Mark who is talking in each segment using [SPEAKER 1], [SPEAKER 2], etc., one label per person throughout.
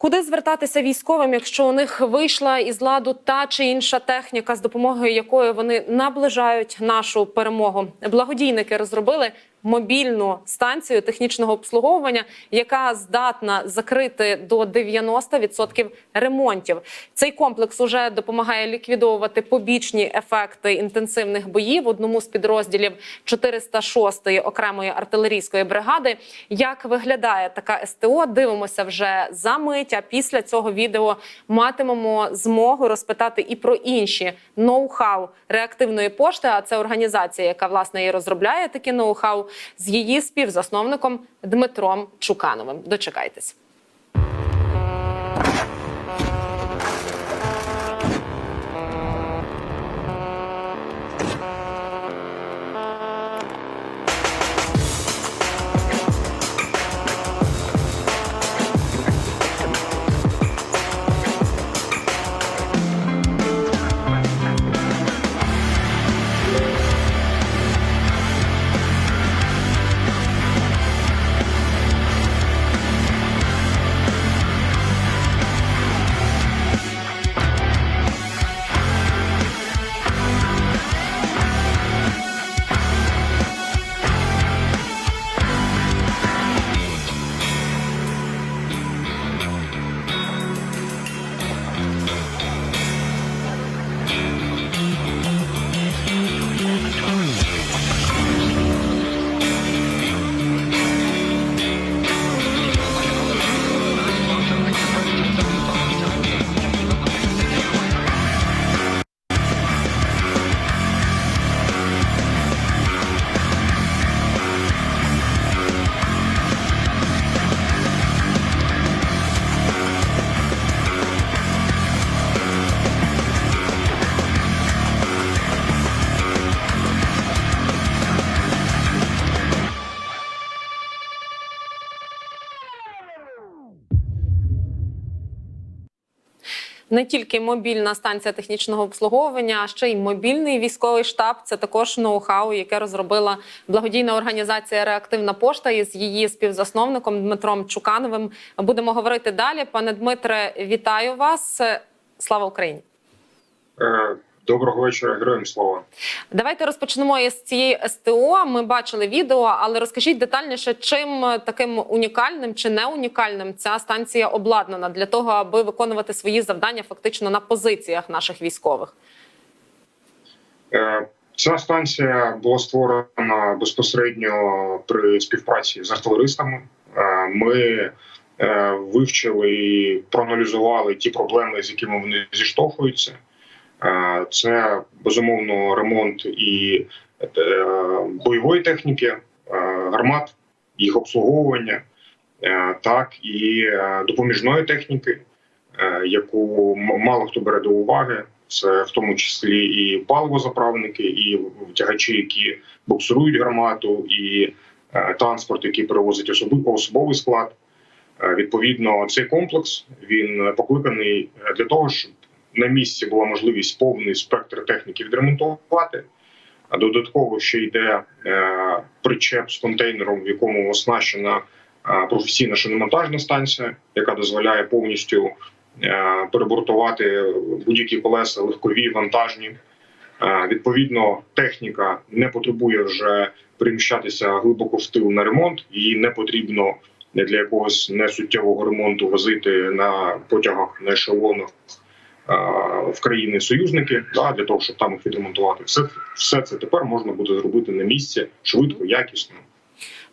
[SPEAKER 1] Куди звертатися військовим, якщо у них вийшла із ладу та чи інша техніка, з допомогою якої вони наближають нашу перемогу? Благодійники розробили мобільну станцію технічного обслуговування, яка здатна закрити до 90% ремонтів. Цей комплекс уже допомагає ліквідовувати побічні ефекти інтенсивних боїв. Одному з підрозділів 406-ї окремої артилерійської бригади. Як виглядає така СТО? Дивимося вже за мить. А після цього відео матимемо змогу розпитати і про інші ноу-хау реактивної пошти. А це організація, яка власне і розробляє такі ноу-хау з її співзасновником Дмитром Чукановим. Дочекайтесь. Не тільки мобільна станція технічного обслуговування, а ще й мобільний військовий штаб. Це також ноу-хау, яке розробила благодійна організація Реактивна пошта із її співзасновником Дмитром Чукановим. Будемо говорити далі. Пане Дмитре, вітаю вас. Слава Україні!
[SPEAKER 2] Доброго вечора, героям слава.
[SPEAKER 1] Давайте розпочнемо із цієї СТО. Ми бачили відео, але розкажіть детальніше, чим таким унікальним чи не унікальним ця станція обладнана для того, аби виконувати свої завдання фактично на позиціях наших військових.
[SPEAKER 2] Е, Ця станція була створена безпосередньо при співпраці з артилеристами. Е, Ми е, вивчили і проаналізували ті проблеми, з якими вони зіштовхуються. Це безумовно ремонт і е, бойової техніки, е, гармат, їх обслуговування, е, так і допоміжної техніки, яку мало хто бере до уваги. Це в тому числі і паливозаправники, і тягачі, які буксурують гармату, і транспорт, який перевозить особовий склад. Відповідно, цей комплекс він покликаний для того, щоб на місці була можливість повний спектр техніки відремонтувати. А додатково ще йде е, причеп з контейнером, в якому оснащена е, професійна шиномонтажна станція, яка дозволяє повністю е, перебортувати будь-які колеса легкові, вантажні. Е, Відповідно, техніка не потребує вже переміщатися глибоко в тил на ремонт. Її не потрібно для якогось несуттєвого ремонту возити на потягах на ешелонах в країни союзники да, для того, щоб там їх відремонтувати. Все, все це тепер можна буде зробити на місці швидко, якісно.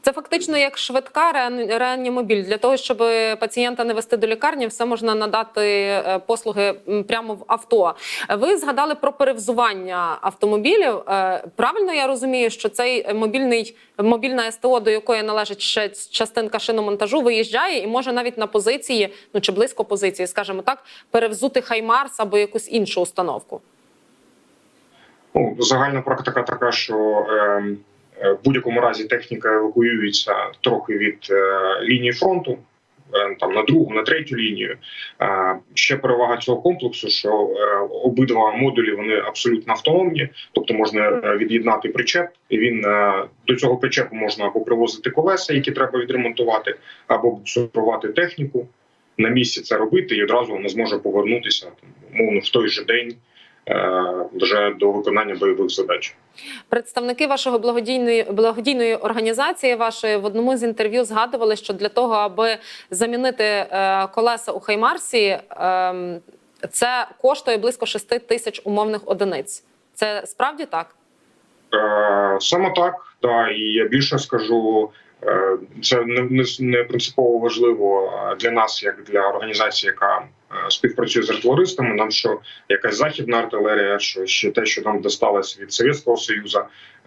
[SPEAKER 1] Це фактично як швидка реанімобіль. Для того, щоб пацієнта не вести до лікарні, все можна надати е, послуги прямо в авто. Ви згадали про перевзування автомобілів. Е, Правильно я розумію, що цей мобільний мобільна СТО, до якої належить ще частинка шиномонтажу, виїжджає і може навіть на позиції, ну чи близько позиції, скажімо так, перевзути Хаймарс або якусь іншу установку.
[SPEAKER 2] Ну, загальна практика така, що е, в будь-якому разі техніка евакуюється трохи від е, лінії фронту, е, там на другу, на третю лінію. Е, ще перевага цього комплексу, що е, обидва модулі вони абсолютно автономні, тобто можна е, від'єднати причеп, і він е, до цього причепу можна або привозити колеса, які треба відремонтувати, або буксурувати техніку. на місці це робити і одразу не зможе повернутися там, умовно в той же день е, вже до виконання бойових задач.
[SPEAKER 1] Представники вашого благодійної благодійної організації вашої в одному з інтерв'ю згадували, що для того, аби замінити е, колеса у Хаймарсі, е, це коштує близько 6 тисяч умовних одиниць. Це справді так?
[SPEAKER 2] Е, Саме так, да, і я більше скажу, е, це не, не, принципово важливо е, для нас, як для організації, яка е, співпрацює з артилеристами. Нам що якась західна артилерія, що ще те, що нам досталось від Совєтського Союзу,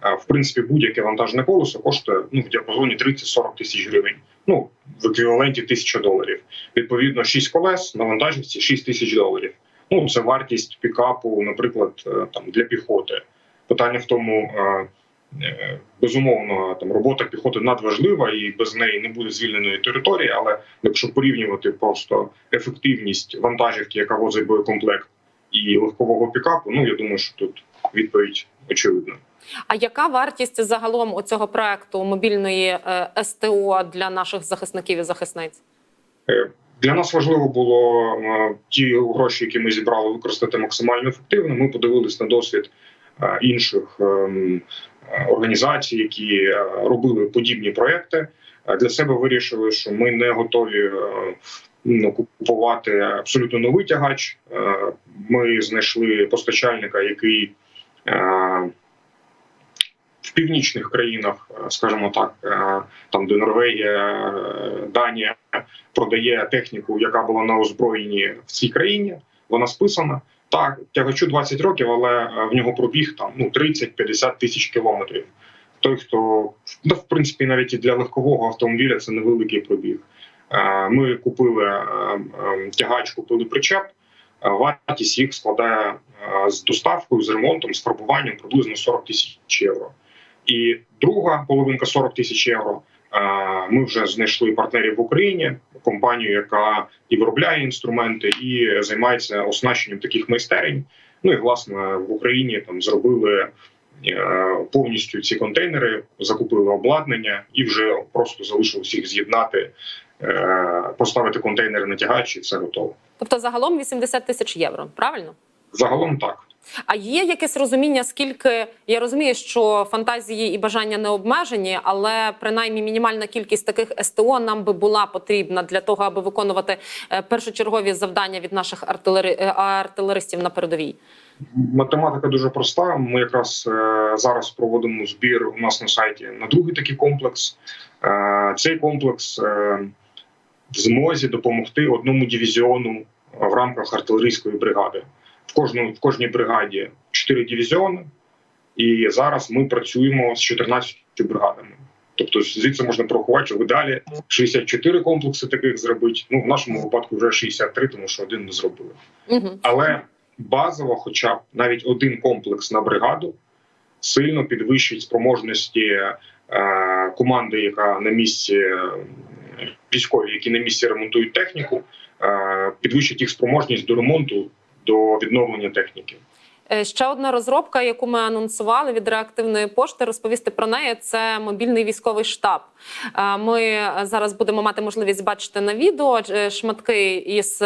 [SPEAKER 2] е, в принципі, будь-яке вантажне колесо коштує ну в діапазоні 30-40 тисяч гривень. Ну в еквіваленті 1000 доларів. Відповідно, 6 колес на вантажівці 6 тисяч доларів. Ну це вартість пікапу, наприклад, е, там для піхоти. Питання в тому, е, е, безумовно, там робота піхоти надважлива і без неї не буде звільненої території. Але якщо порівнювати просто ефективність вантажівки, яка возить боєкомплект, і легкового пікапу, ну я думаю, що тут відповідь очевидна.
[SPEAKER 1] А яка вартість загалом у цього проекту мобільної е, СТО для наших захисників і захисниць?
[SPEAKER 2] Е, Для нас важливо було е, ті гроші, які ми зібрали, використати максимально ефективно. Ми подивились на досвід е, інших ем, е, організацій, які е, робили подібні проекти. Е, Для себе вирішили, що ми не готові е, ну, купувати абсолютно новий тягач. Ми знайшли постачальника, який в північних країнах, скажімо так, там де Норвегія, Данія продає техніку, яка була на озброєнні в цій країні. Вона списана. Так, тягачу 20 років, але е, в нього пробіг там ну 30-50 тисяч кілометрів. Той, хто ну, в принципі навіть і для легкового автомобіля це невеликий пробіг. Е, Ми купили е, е, тягач, купили причеп. Вартість їх складає з доставкою, з ремонтом, з фарбуванням приблизно 40 тисяч євро. І друга половинка 40 тисяч євро. Е, Ми вже знайшли партнерів в Україні, компанію, яка і виробляє інструменти, і займається оснащенням таких майстерень. Ну і власне в Україні там зробили е, повністю ці контейнери, закупили обладнання і вже просто залишилось їх з'єднати, е, поставити контейнери на тягач, і це готово.
[SPEAKER 1] Тобто загалом 80 тисяч євро, правильно?
[SPEAKER 2] Загалом так.
[SPEAKER 1] А є якесь розуміння, скільки я розумію, що фантазії і бажання не обмежені, але принаймні мінімальна кількість таких СТО нам би була потрібна для того, аби виконувати е, першочергові завдання від наших артилери... е, артилеристів на передовій.
[SPEAKER 2] Математика дуже проста. Ми якраз е, зараз проводимо збір у нас на сайті на другий такий комплекс. Цей комплекс в змозі допомогти одному дивізіону в рамках артилерійської бригади. В кожному в кожній бригаді 4 дивізіони, і зараз ми працюємо з 14 бригадами. Тобто звідси можна порахувати, що в ідеалі 64 комплекси таких зробити. Ну в нашому випадку вже 63, тому що один не зробили.
[SPEAKER 1] Угу.
[SPEAKER 2] Але базово, хоча б навіть один комплекс на бригаду, сильно підвищить спроможності е, команди, яка на місці е, військові, які на місці ремонтують техніку, е, підвищить їх спроможність до ремонту, до відновлення техніки.
[SPEAKER 1] Е, Ще одна розробка, яку ми анонсували від реактивної пошти, розповісти про неї. Це мобільний військовий штаб. Е, Ми зараз будемо мати можливість бачити на відео е, шматки із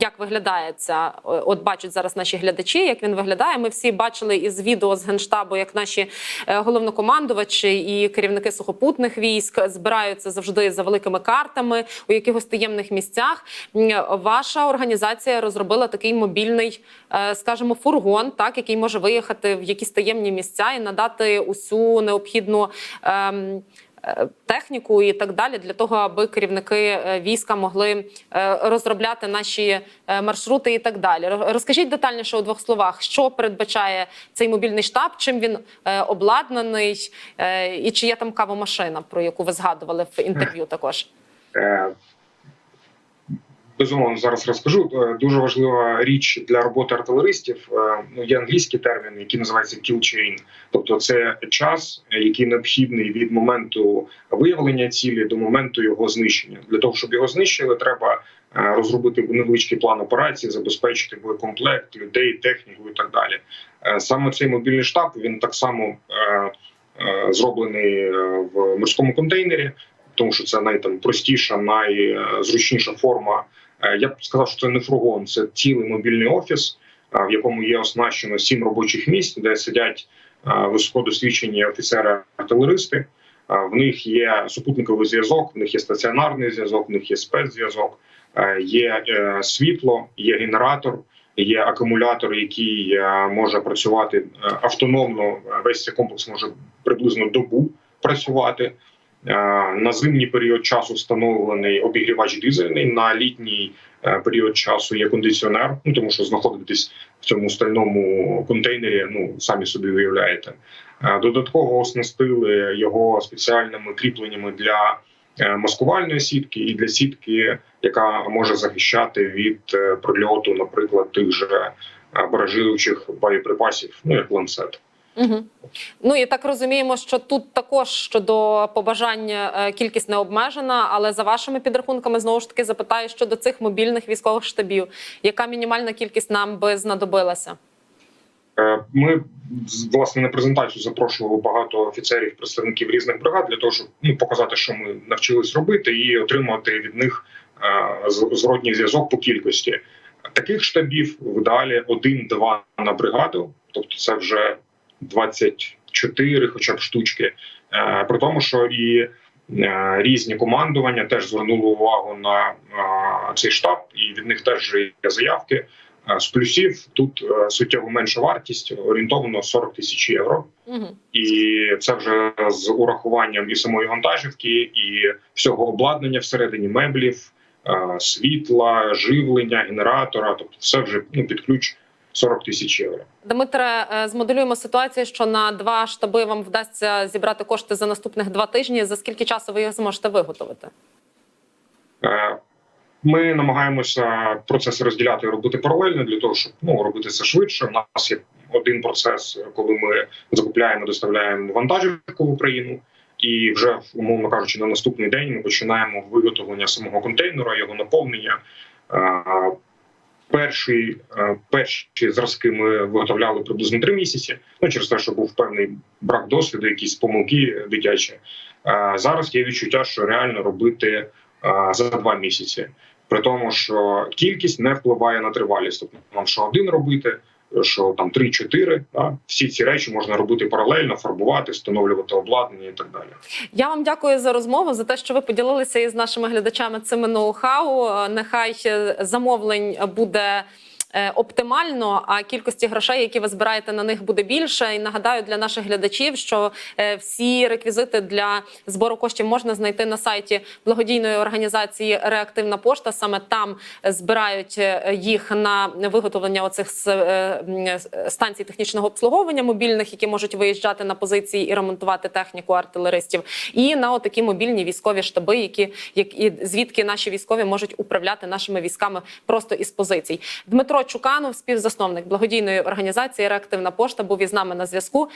[SPEAKER 1] як виглядає ця. От бачать зараз наші глядачі, як він виглядає. Ми всі бачили із відео з генштабу, як наші головнокомандувачі і керівники сухопутних військ збираються завжди за великими картами у якихось таємних місцях. Ваша організація розробила такий мобільний, скажімо, фургон, так який може виїхати в якісь таємні місця і надати усю необхідну. ем, е, Техніку і так далі для того, аби керівники е, війська могли е, розробляти наші маршрути і так далі. Розкажіть детальніше у двох словах, що передбачає цей мобільний штаб, чим він обладнаний, і чи є там кавомашина, про яку ви згадували в інтерв'ю також.
[SPEAKER 2] Безумовно, зараз розкажу. Е, Дуже важлива річ для роботи артилеристів. е, Ну є англійський термін, який називається kill chain. Тобто, це час, який необхідний від моменту виявлення цілі до моменту його знищення. Для того щоб його знищили, треба е, розробити невеличкий план операції, забезпечити боєкомплект, людей, техніку і так далі. Саме цей мобільний штаб він так само зроблений в морському контейнері тому що це найтампростіша, найзручніша форма. Е, Я б сказав, що це не фургон, це цілий мобільний офіс, е, в якому є оснащено сім робочих місць, де сидять е, високодосвідчені офіцери-артилеристи. В них є супутниковий зв'язок, в них є стаціонарний зв'язок, в них є спецзв'язок, є світло, є генератор, є акумулятор, який може працювати автономно. Весь цей комплекс може приблизно добу працювати. Е, На зимній період часу встановлений обігрівач дизельний. На літній е, період часу є кондиціонер. Ну тому що знаходитись в цьому стальному контейнері. Ну самі собі уявляєте. Е, Додатково оснастили його спеціальними кріпленнями для маскувальної сітки і для сітки, яка може захищати від прильоту, наприклад, тих же баражуючих боєприпасів, ну як ланцет.
[SPEAKER 1] Угу. Ну і так розуміємо, що тут також щодо побажань е, кількість не обмежена, але за вашими підрахунками знову ж таки запитаю щодо цих мобільних військових штабів, яка мінімальна кількість нам би знадобилася?
[SPEAKER 2] Е, Ми власне на презентацію запрошували багато офіцерів, представників різних бригад для того, щоб ну показати, що ми навчились робити, і отримувати від них е, зворотній зв'язок по кількості. Таких штабів в ідеалі один-два на бригаду, тобто це вже 24 хоча б штучки. Е, При тому, що і е, різні командування теж звернули увагу на е, цей штаб, і від них теж є заявки. З плюсів тут суттєво менша вартість, орієнтовно 40 тисяч євро.
[SPEAKER 1] Угу.
[SPEAKER 2] І це вже з урахуванням і самої вантажівки, і всього обладнання всередині меблів, світла, живлення, генератора. Тобто, все вже ну, під ключ 40 тисяч євро.
[SPEAKER 1] Дмитре, е, змоделюємо ситуацію, що на два штаби вам вдасться зібрати кошти за наступних два тижні. За скільки часу ви їх зможете виготовити?
[SPEAKER 2] Е, Ми намагаємося процес розділяти і робити паралельно для того, щоб ну робити це швидше. У нас є один процес, коли ми закупляємо, доставляємо вантажівку в Україну, і вже умовно кажучи, на наступний день ми починаємо виготовлення самого контейнера, його наповнення. Перші, е, перші зразки ми виготовляли приблизно три місяці. Ну через те, що був певний брак досвіду, якісь помилки дитячі. Е, Зараз є відчуття, що реально робити е, за два місяці. При тому, що кількість не впливає на тривалість. Тобто нам що один робити, що там 3-4, да? всі ці речі можна робити паралельно, фарбувати, встановлювати обладнання і так далі.
[SPEAKER 1] Я вам дякую за розмову за те, що ви поділилися із нашими глядачами цими ноу-хау. Нехай е, замовлень буде. Е, Оптимально, а кількості грошей, які ви збираєте на них, буде більше. І нагадаю для наших глядачів, що е, всі реквізити для збору коштів можна знайти на сайті благодійної організації Реактивна пошта. Саме там збирають е, їх на виготовлення оцих станцій технічного обслуговування мобільних, які можуть виїжджати на позиції і ремонтувати техніку артилеристів, і на отакі мобільні військові штаби, які які звідки наші військові можуть управляти нашими військами просто із позицій. Дмитро Чуканов, співзасновник благодійної організації Реактивна пошта, був із нами на зв'язку.